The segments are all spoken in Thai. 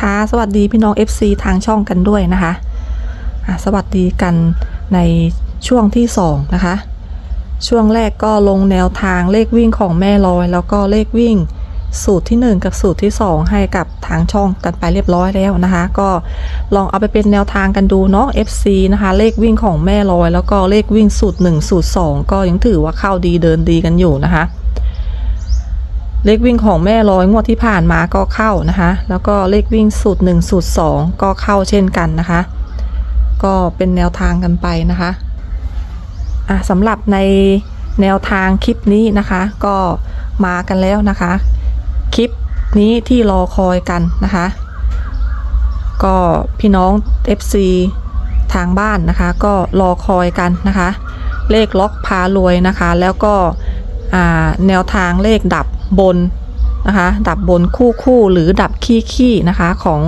คะ สวัสดีพี่น้อง FC ทางช่องกันด้วยนะคะะสวัสดีกันในช่วงที่ 2 นะคะ ช่วงแรกก็ลงแนวทางเลขวิ่งของแม่ลอย แล้วก็เลขวิ่งสูตรที่ 1 กับสูตรที่ 2 ให้กับทางช่องกันไปเรียบร้อยแล้วนะคะ ก็ลองเอาไปเป็นแนวทางกันดูเนาะ FC นะคะ เลขวิ่งของแม่ลอย แล้วก็เลขวิ่งสูตร 1 สูตร 2 ก็ยังถือว่าเข้าดีเดินดีกันอยู่นะคะ เลขวิ่งของแม่ร้อยงวดที่ผ่านมาก็เข้านะคะ แล้วก็เลขวิ่งสูตร1สูตร2 ก็เข้าเช่นกันนะคะ ก็เป็นแนวทางกันไปนะคะอะสำหรับในแนวทางคลิปนี้นะคะ ก็มากันแล้วนะคะ คลิปนี้ที่รอคอยกันนะคะ ก็พี่น้อง FC ทางบ้านนะคะ ก็รอคอยกันนะคะ เลขล็อกพารวยนะคะ แล้วก็อ่าแนวทางเลขดับ บนนะคะ ดับบนคู่คู่หรือดับขี้ขี้นะคะ ของ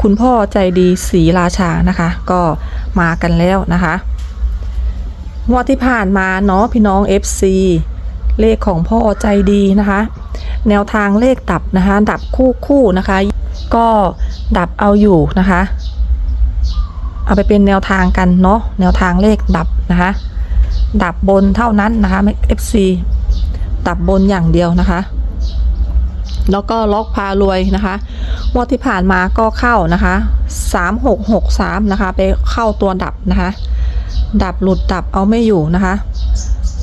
คุณพ่อใจดีศรีราชานะคะ ก็มากันแล้วนะคะงวดที่ผ่านมาเนาะพี่น้อง FC เลขของพ่อใจดีนะคะ แนวทางเลขดับนะคะ ดับคู่คู่นะคะ ก็ดับเอาอยู่นะคะ เอาไปเป็นแนวทางกันเนาะแนวทางเลขดับนะคะ ดับบนเท่านั้นนะคะ FC ดับบนอย่างเดียวนะคะ แล้วก็ล็อกพารวยนะคะงวดที่ผ่านมาก็เข้านะคะ3663นะคะไปเข้าตัวดับนะคะ ดับหลุดดับเอาไม่อยู่นะคะ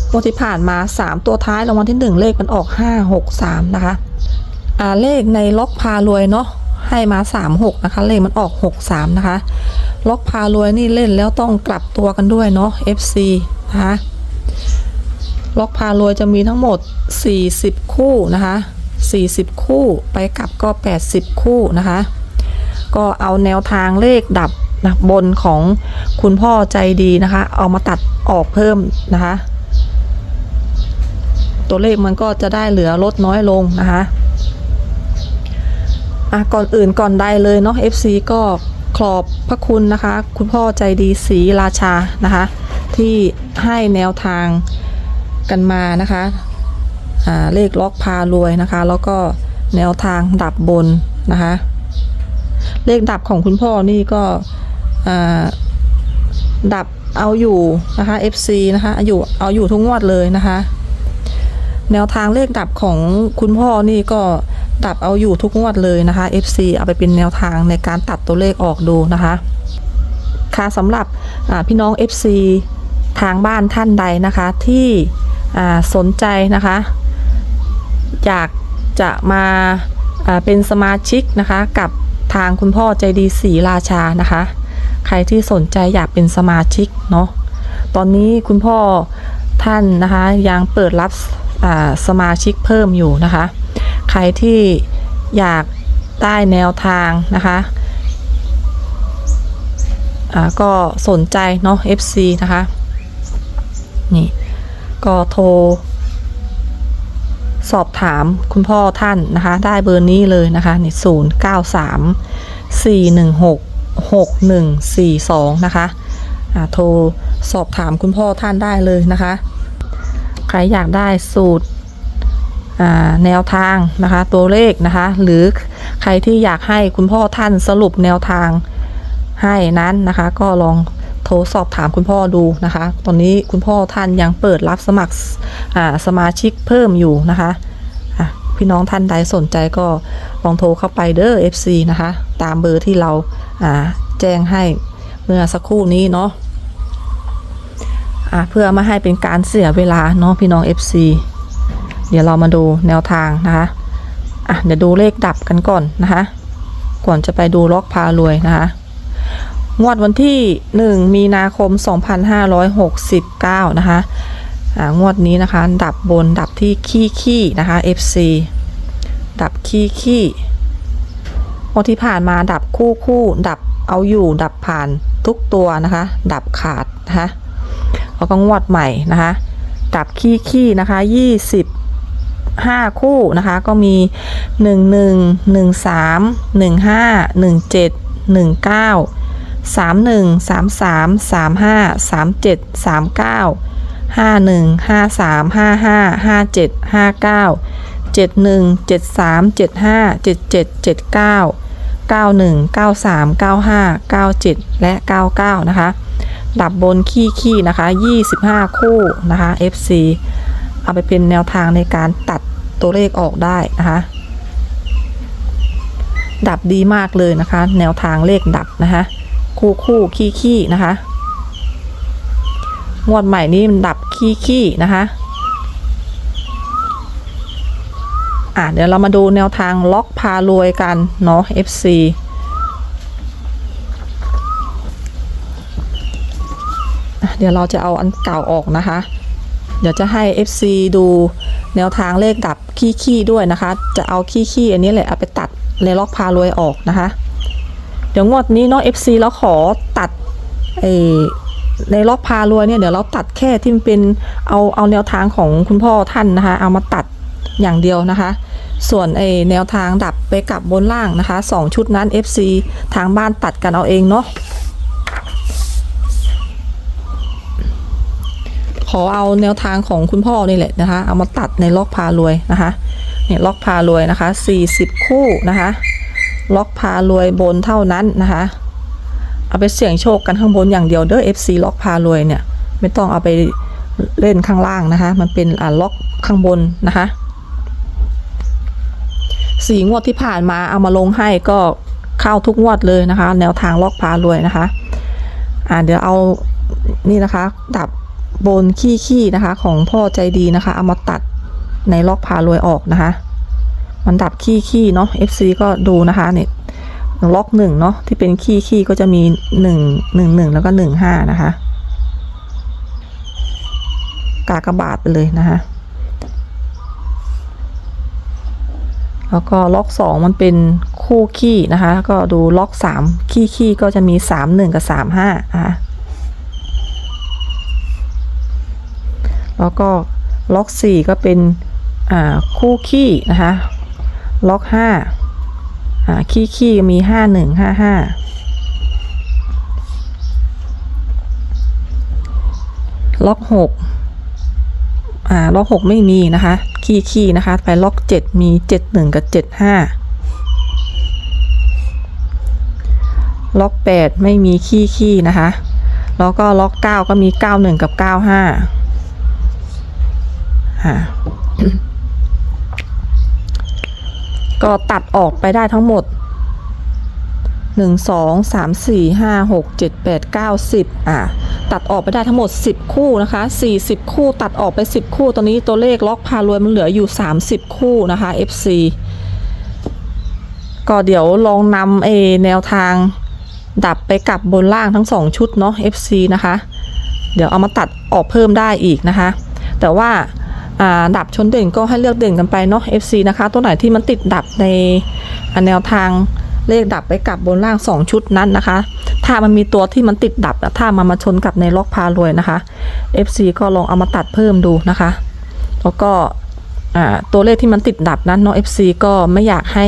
งวดที่ผ่านมา3ตัวท้ายรางวัลที่1เลขมันออก563นะคะอ่าเลขในล็อกพารวยเนาะให้มา36นะคะเลขมันออก63นะคะล็อกพารวยนี่เล่นแล้วต้องกลับตัวกันด้วยเนาะ FC นะคะล็อกพารวยจะมีทั้งหมด 40 คู่นะคะ 40 คู่ ไปกลับก็ 80 คู่นะคะ ก็เอาแนวทางเลขดับนะบนของคุณพ่อใจดีนะคะ เอามาตัดออกเพิ่มนะคะ ตัวเลขมันก็จะได้เหลือลดน้อยลงนะคะอะก่อนอื่นก่อนใดเลยเนาะ FC ก็ขอบพระคุณนะคะ คุณพ่อใจดีศรีราชานะคะ ที่ให้แนวทางกันมานะคะ เลขล็อกพารวยนะคะ แล้วก็แนวทางดับบนนะคะ เลขดับของคุณพ่อนี่ก็ดับเอาอยู่นะคะ FC นะคะอยู่เอาอยู่ทุกงวดเลยนะคะ แนวทางเลขดับของคุณพ่อนี่ก็ดับเอาอยู่ทุกงวดเลยนะคะ FC เอาไปเป็นแนวทางในการตัดตัวเลขออกดูนะคะ ค่ะสำหรับพี่น้อง FC ทางบ้านท่านใดนะคะที่สนใจนะคะ อยากจะมาเป็นสมาชิกนะคะ กับทางคุณพ่อใจดีศรีราชานะคะ ใครที่สนใจอยากเป็นสมาชิกเนาะตอนนี้คุณพ่อท่านนะคะยังเปิดรับสมาชิกเพิ่มอยู่นะคะ ใครที่อยากได้แนวทางนะคะก็สนใจเนาะ FC นะคะ นี่ ก็โทร สอบถามคุณพ่อท่านนะคะ ได้เบอร์นี้เลยนะคะนี่ศูนย์เก้าสามสี่หนึ่งหกหกหนึ่งสี่สองนะคะอ่าโทรสอบถามคุณพ่อท่านได้เลยนะคะ ใครอยากได้สูตรอ่าแนวทางนะคะ ตัวเลขนะคะ หรือใครที่อยากให้คุณพ่อท่านสรุปแนวทางให้นั้นนะคะ ก็ลอง ทรสอบถามคุณพ่อดูนะคะ ตอนนี้คุณพ่อท่านยังเปิดรับสมัครอ่าสมาชิกเพิ่มอยู่นะคะพี่น้องท่านใดสนใจก็ลองโทรเข้าไปเด้อ FC นะคะ ตามเบอร์ที่เราอ่าแจ้งให้เมื่อสักครู่นี้เนาะะเพื่อไม่ให้เป็นการเสียเวลาเนาะพี่น้อง FC เดี๋ยวเรามาดูแนวทางนะคะะเดี๋ยวดูเลขดับกันก่อนนะคะ ก่อนจะไปดูล็อกพารวยนะคะ งวดวันที่ 1 มีนาคม 2569 นะคะอ่างวดนี้นะคะ ดับบนดับที่ขี้ขี้นะคะ FC ดับขี้ขี้งวดที่ผ่านมาดับคู่คู่ดับเอาอยู่ดับผ่านทุกตัวนะคะ ดับขาดนะคะแล้วก็งวดใหม่นะคะ ดับขี้ขี้นะคะ 20 5คู่นะคะก็มี1 1 1 3 1 5 1 7 1 9สามหนึ่งห้าสามเจ็ดสามเก้าห้าหนึ่งสามห้าห้าห้าห้าเก้าเจ็ดหนึ่งเจ็ดสา มเจ็ดห้าเจ็ดเจ็ดเจ็ดเก้า91 93 95 97 และ 99 นะคะ ดับบนขี้ขี้นะคะ 25 คู่นะคะ FC เอาไปเป็นแนวทางในการตัดตัวเลขออกได้นะคะ ดับดีมากเลยนะคะ แนวทางเลขดับนะคะ คู่คู่ขี้ขี้นะคะ งวดใหม่นี้มันดับขี้ขี้นะคะอะเดี๋ยวเรามาดูแนวทางล็อกพารวยกันเนาะ FC เดี๋ยวเราจะเอาอันเก่าออกนะคะ เดี๋ยวจะให้ FC ดูแนวทางเลขดับขี้ขี้ด้วยนะคะ จะเอาขี้ขี้อันนี้แหละเอาไปตัดในล็อกพารวยออกนะคะ เดี๋ยวงวดนี้เนาะ FC แล้วขอตัดเอในล็อกพารวยเนี่ยเดี๋ยวเราตัดแค่ที่มันเป็นเอาเอาแนวทางของคุณพ่อท่านนะคะ เอามาตัดอย่างเดียวนะคะ ส่วนไอแนวทางดับไปกลับบนล่างนะคะสองชุดนั้น FC ทางบ้านตัดกันเอาเองเนาะขอเอาแนวทางของคุณพ่อนี่แหละนะคะ เอามาตัดในล็อกพารวยนะคะเนี่ยล็อกพารวยนะคะ 40 คู่นะคะ ล็อกพารวยบนเท่านั้นนะคะ เอาไปเสี่ยงโชคกันข้างบนอย่างเดียวเด้อ FC ล็อกพารวยเนี่ยไม่ต้องเอาไปเล่นข้างล่างนะคะ มันเป็นอ่าล็อกข้างบนนะคะสีงวดที่ผ่านมาเอามาลงให้ก็เข้าทุกงวดเลยนะคะ แนวทางล็อกพารวยนะคะ อ่าเดี๋ยวเอานี่นะคะดับบนขี้ขี้นะคะ ของพ่อใจดีนะคะ เอามาตัดในล็อกพารวยออกนะคะ มันดับขี้ขี้เนาะ FC ก็ดูนะคะเนี่ยล็อกหนึ่งเนาะที่เป็นขี้ขี้ก็จะมีหนึ่งหนึ่งหนึ่งแล้วก็หนึ่งห้านะคะ กากระบาทไปเลยนะคะ แล้วก็ล็อกสองมันเป็นคู่ขี้นะคะ ก็ดูล็อกสามขี้ขี้ก็จะมีสามหนึ่งกับสามห้านะคะแล้วก็ล็อก4ก็เป็นอ่าคู่ขี้นะคะ ล็อก5อ่าขี้ขี้มี5 1 5 5ล็อก6อ่าล็อก6ไม่มีนะคะ ขี้ขี้นะคะ ไปล็อก7มี7 1กับ7 5ล็อก8ไม่มีขี้ขี้นะคะ แล้วก็ล็อก9ก็มี91กับ95ค่ะ ก็ตัดออกไปได้ทั้งหมด 1 2 3 4 5 6 7 8 9 10อะตัดออกไปได้ทั้งหมด 10 คู่นะคะ 40 คู่ตัดออกไป 10 คู่ตอนนี้ตัวเลขล็อกพารวยมันเหลืออยู่ 30 คู่นะคะ FC ก็เดี๋ยวลองนำเอแนวทางดับไปกลับบนล่างทั้ง 2 ชุดเนาะ FC นะคะ เดี๋ยวเอามาตัดออกเพิ่มได้อีกนะคะ แต่ว่า ดับชนเด่นก็ให้เลือกเด่นกันไปเนาะ FC นะคะ ตัวไหนที่มันติดดับในแนวทางเลขดับไปกลับบนล่าง 2 ชุดนั้นนะคะ ถ้ามันมีตัวที่มันติดดับถ้ามันมาชนกับในล็อกพารวยนะคะ FC ก็ลองเอามาตัดเพิ่มดูนะคะ แล้วก็ตัวเลขที่มันติดดับนั้นเนาะ FC ก็ไม่อยากให้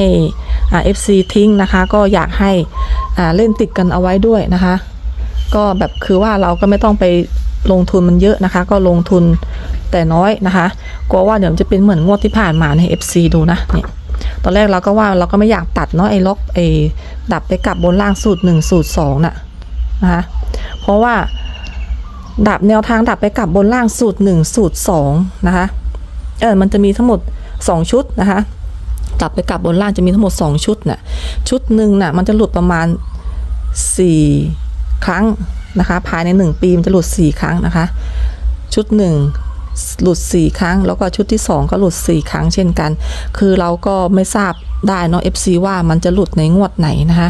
FC ทิ้งนะคะ ก็อยากให้เล่นติดกันเอาไว้ด้วยนะคะ ก็แบบคือว่าเราก็ไม่ต้องไป ลงทุนมันเยอะนะคะ ก็ลงทุนแต่น้อยนะคะกลัวว่าเดี๋ยวจะเป็นเหมือนงวดที่ผ่านมาใน FC ดูนะเนี่ยตอนแรกเราก็ว่าเราก็ไม่อยากตัดเนาะไอ้ล็อกไอ้ดับไปกลับบนล่างสูตรหนึ่งสูตรสองน่ะนะคะเพราะว่าดับแนวทางดับไปกลับบนล่างสูตรหนึ่งสูตรสองนะคะเออมันจะมีทั้งหมดสองชุดนะคะดับไปกลับบนล่างจะมีทั้งหมดสองชุดน่ะชุดหนึ่งน่ะมันจะหลุดประมาณสี่ครั้ง นะคะ ภายในหนึ่งปีมันจะหลุดสี่ครั้งนะคะ ชุดหนึ่งหลุดสี่ครั้ง แล้วก็ชุดที่สองก็หลุดสี่ครั้งเช่นกัน คือเราก็ไม่ทราบได้เนาะ FC ว่ามันจะหลุดในงวดไหนนะคะ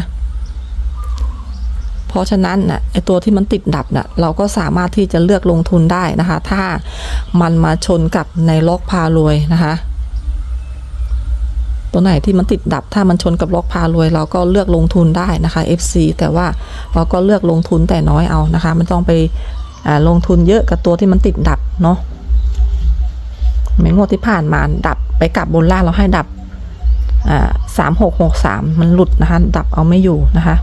เพราะฉะนั้นน่ะไอตัวที่มันติดดับน่ะเราก็สามารถที่จะเลือกลงทุนได้นะคะ ถ้ามันมาชนกับในล็อกพารวยนะคะ ตัวไหนที่มันติดดับถ้ามันชนกับล็อกพารวย เราก็เลือกลงทุนได้นะคะ FC แต่ว่าเราก็เลือกลงทุนแต่น้อยเอานะคะ มันต้องไปลงทุนเยอะกับตัวที่มันติดดับเนาะไม่งวดที่ผ่านมาดับไปกลับบนล่างเราให้ดับสามหกหกสามมันหลุดนะคะ ดับเอาไม่อยู่นะคะ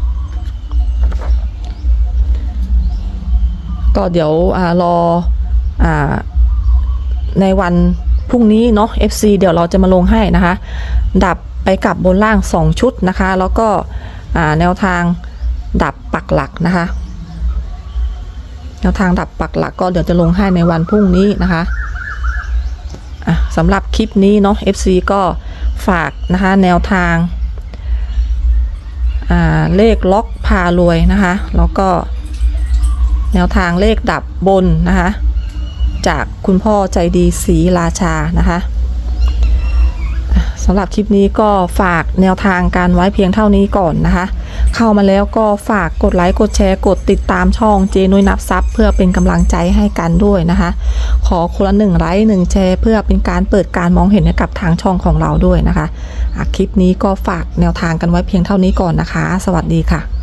ก็เดี๋ยวอรออในวัน พรุ่งนี้เนาะ FC เดี๋ยวเราจะมาลงให้นะคะ ดับไปกลับบนล่าง 2 ชุดนะคะ แล้วก็แนวทางดับปักหลักนะคะ แนวทางดับปักหลักก็เดี๋ยวจะลงให้ในวันพรุ่งนี้นะคะสำหรับคลิปนี้เนาะ FC ก็ฝากนะคะแนวทางาเลขล็อกพารวยนะคะ แล้วก็แนวทางเลขดับบนนะคะ จากคุณพ่อใจดีศรีราชานะคะสำหรับคลิปนี้ก็ฝากแนวทางการไว้เพียงเท่านี้ก่อนนะคะ เข้ามาแล้วก็ฝากกดไลค์กดแชร์กดติดตามช่องเจนุยนับซับเพื่อเป็นกำลังใจให้กันด้วยนะคะ ขอคนละหนึ่งไลค์หนึ่งแชร์เพื่อเป็นการเปิดการมองเห็นให้กับทางช่องของเราด้วยนะคะะคลิปนี้ก็ฝากแนวทางกันไว้เพียงเท่านี้ก่อนนะคะ สวัสดีค่ะ